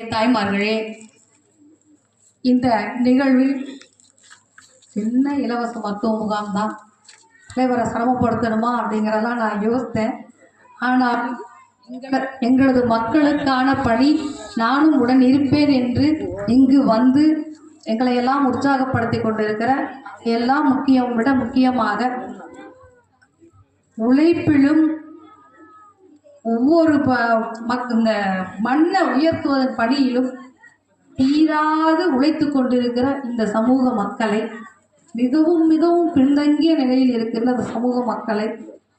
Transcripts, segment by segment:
தாய்மார்களே இந்த நிகழ்வில் சின்ன இலவச மருத்துவ முகாம் தான் தலைவரை சிரமப்படுத்தணுமா அப்படிங்கிறதெல்லாம் நான் யோசித்தேன். ஆனால் எங்களை எங்களது மக்களுக்கான பணி நானும் உடன் இருப்பேன் என்று இங்கு வந்து எங்களை எல்லாம் உற்சாகப்படுத்தி கொண்டிருக்கிற எல்லாம் முக்கியம் விட முக்கியமாக உழைப்பிலும் ஒவ்வொரு ப மக் இந்த மண்ணை உயர்த்துவதன் பணியிலும் தீராது உழைத்து கொண்டிருக்கிற இந்த சமூக மக்களை மிகவும் மிகவும் பின்தங்கிய நிலையில் இருக்கிற அந்த சமூக மக்களை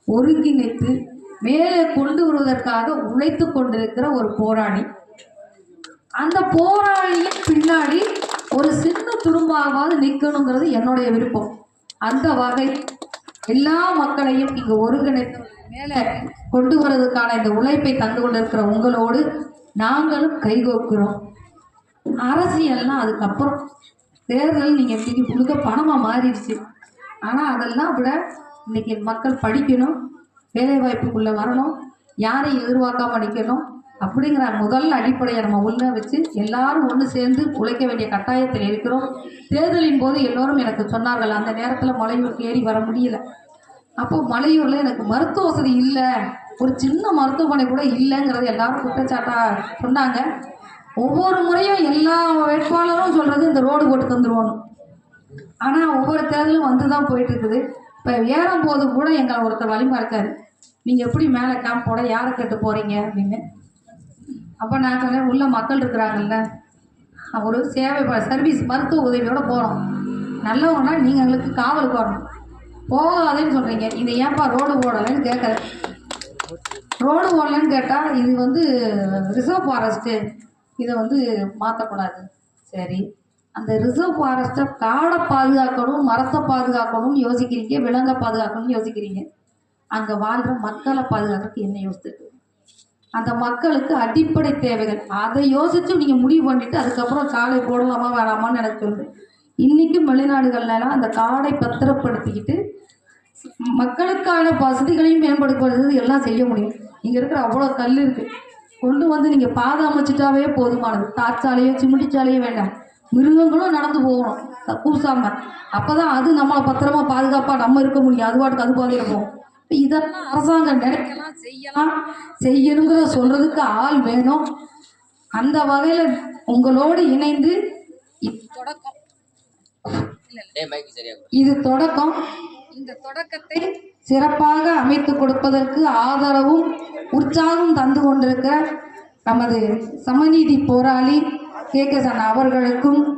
ஒருங்கிணைத்து மேலே கொண்டு வருவதற்காக உழைத்து கொண்டிருக்கிற ஒரு போராளி. அந்த போராளியின் பின்னாடி ஒரு சின்ன துரும்பாவது நிற்கணுங்கிறது என்னுடைய விருப்பம். அந்த வகை எல்லா மக்களையும் இங்கு ஒருங்கிணைத்து மேலே கொண்டு வரதுக்கான இந்த உழைப்பை தந்து கொண்டிருக்கிற உங்களோடு நாங்களும் கைகோக்கிறோம் அரசியல்லாம் அதுக்கப்புறம் தேர்தல் நீங்கள் இன்னைக்கு முழுக்க பணமாக மாறிடுச்சு. ஆனால் அதெல்லாம் விட இன்னைக்கு மக்கள் படிக்கணும் வேலைவாய்ப்புக்குள்ளே வரணும் யாரையும் எதிர்பார்க்காம நிற்கணும் அப்படிங்கிற முதல் அடிப்படையை நம்ம உள்ள வச்சு எல்லாரும் ஒன்று சேர்ந்து உழைக்க வேண்டிய கட்டாயத்தில் இருக்கிறோம். தேர்தலின் போது எல்லோரும் எனக்கு சொன்னார்கள் அந்த நேரத்தில் மலையூருக்கு ஏறி வர முடியல. அப்போ மலையூரில் எனக்கு மருத்துவ வசதி இல்லை. ஒரு சின்ன மருத்துவமனை கூட இல்லைங்கிறது எல்லாரும் குற்றச்சாட்டாக சொன்னாங்க. ஒவ்வொரு முறையும் எல்லா வேட்பாளரும் சொல்கிறது இந்த ரோடு போட்டு தந்துருவோம் ஆனால் ஒவ்வொரு தேர்தலும் வந்து தான் போயிட்டு இருக்குது இப்போ ஏறும் போது கூட எங்களை ஒருத்தர் வழிமறைச்சாரு நீங்கள் எப்படி மேலே கேம்ப் போட யாரை கேட்டு போகிறீங்க அப்படின்னு. அப்போ நான் சொன்னேன் உள்ள மக்கள் இருக்கிறாங்கல்ல ஒரு சேவை சர்வீஸ் மருத்துவ உதவியோட போகிறோம் நல்லவங்கன்னா நீங்கள் எங்களுக்கு காவலுக்கு வரணும் போகாதேன்னு சொல்கிறீங்க இதை ஏன்பா ரோடு போடலைன்னு கேட்குறேன் ரோடு போடலன்னு கேட்டால் இது வந்து ரிசர்வ் ஃபாரஸ்ட்டு இதை வந்து மாற்றக்கூடாது சரி. அந்த ரிசர்வ் ஃபாரஸ்ட்டை காடை பாதுகாக்கணும் மரத்தை பாதுகாக்கணும்னு யோசிக்கிறீங்க விலங்கை பாதுகாக்கணும்னு யோசிக்கிறீங்க. அங்கே வாழ்கிற மக்களை பாதுகாக்கிறதுக்கு என்ன யோசித்துட்டு அந்த மக்களுக்கு அடிப்படை தேவைகள். அதை யோசித்து நீங்கள் முடிவு பண்ணிவிட்டு அதுக்கப்புறம் சாலை போடலாமா வேணாமான்னு எனக்கு சொல்லுங்க. இன்றைக்கும் வெளிநாடுகள்லாம் அந்த காடை பத்திரப்படுத்திக்கிட்டு மக்களுக்கான வசதிகளையும் மேம்படுத்துவது எல்லாம் செய்ய முடியும். இங்கே இருக்கிற அவ்வளோ கல் இருக்குது கொண்டு வந்து நீங்கள் பாதை அமைச்சிட்டாவே போதுமானது. தார்ச்சாலையோ சிமிட்டிச்சாலையோ வேண்டாம். மிருகங்களும் நடந்து போகணும். கூசாமல் கூசாம. அப்போ தான் அது நம்மளை பத்திரமா பாதுகாப்பாக நம்ம இருக்க முடியும். அது பாட்டுக்கு அது பாதையில் போகும். இதெல்லாம் அரசாங்கம் நினைக்கலாம் செய்யலாம். செய்யணுங்கிற சொல்கிறதுக்கு ஆள் வேணும். அந்த வகையில் உங்களோடு இணைந்து இத் தொடக்கம். இது தொடக்கம். இந்த தொடக்கத்தை சிறப்பாக அமைத்து கொடுப்பதற்கு ஆதரவும் உற்சாகம் தந்து கொண்டிருக்கிற நமது சமநீதி போராளி கே கே சன் அவர்களுக்கும்